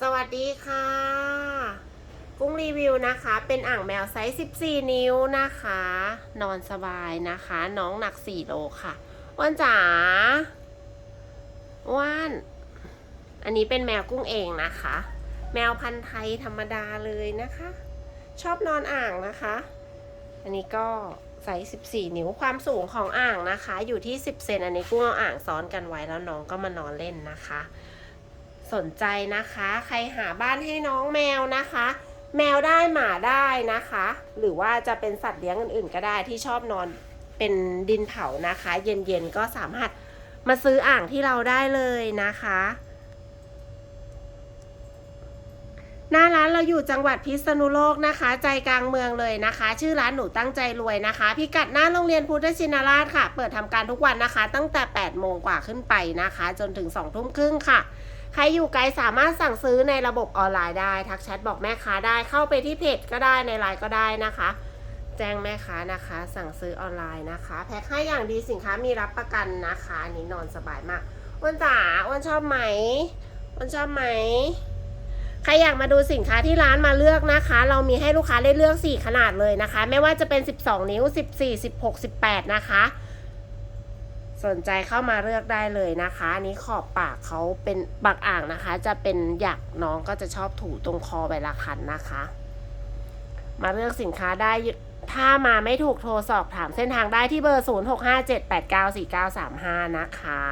สวัสดีค่ะ กุ้งรีวิวนะคะ เป็นอ่างแมวไซส์ 14 นิ้วนะคะ นอนสบายนะคะ น้องหนัก 4 โลค่ะอ้วนจ๋าอ้วนอันนี้เป็นแมวกุ้งเองนะคะ แมวพันธุ์ไทยธรรมดาเลยนะคะ ชอบนอนอ่างนะคะ อันนี้ก็ไซส์14 นิ้วความสูงของอ่างนะคะ อยู่ที่ 10 เซนอันนี้กุ้งเอาอ่างซ้อนกันไว้แล้วน้องก็มานอนเล่นนะคะ สนใจนะคะ ใครหาบ้านให้น้องแมวนะคะ แมวได้หมาได้นะคะ หรือว่าจะเป็นสัตว์เลี้ยงอื่นๆ ก็ได้ที่ชอบนอนเป็นดินเผานะคะ เย็นๆก็สามารถมาซื้ออ่างที่เราได้เลยนะคะ หน้าร้านเราอยู่จังหวัดพิษณุโลกนะคะ ใจกลางเมืองเลยนะคะ ชื่อร้านหนูตั้งใจรวยนะคะ พิกัดหน้าโรงเรียนพุทธชินราชค่ะ เปิดทำการทุกวันนะคะ ตั้งแต่ 8 โมงกว่าขึ้นไปนะคะ จนถึง 2 ทุ่มครึ่งค่ะ ใครอยู่ไกลสามารถสั่งซื้อในระบบออนไลน์ได้ ทักแชทบอกแม่ค้าได้เข้าไปที่เพจก็ได้ในไลน์ก็ได้นะคะ แจ้งแม่ค้านะคะ สั่งซื้อออนไลน์นะคะ แพ็คให้อย่างดีสินค้ามีรับประกันนะคะอันนี้นอนสบายมากอ้วนจ๋าอ้วนชอบไหมอ้วนชอบไหมใครอยากมาดูสินค้าที่ร้านมาเลือกนะคะ เรามีให้ลูกค้าได้เลือก 4 ขนาดเลยนะคะ ไม่ว่าจะเป็น 12 นิ้ว 14 16 18 นะคะ สนใจเข้ามาเลือกได้เลยนะคะอันนี้ขอบปากเขาเป็นปากอ่างนะคะ จะเป็นหยักน้องก็จะชอบถูตรงคอใบละคันนะคะ มาเลือกสินค้าได้ถ้ามาไม่ถูกโทรสอบถามเส้นทางได้ที่เบอร์ 0657894935 นะคะ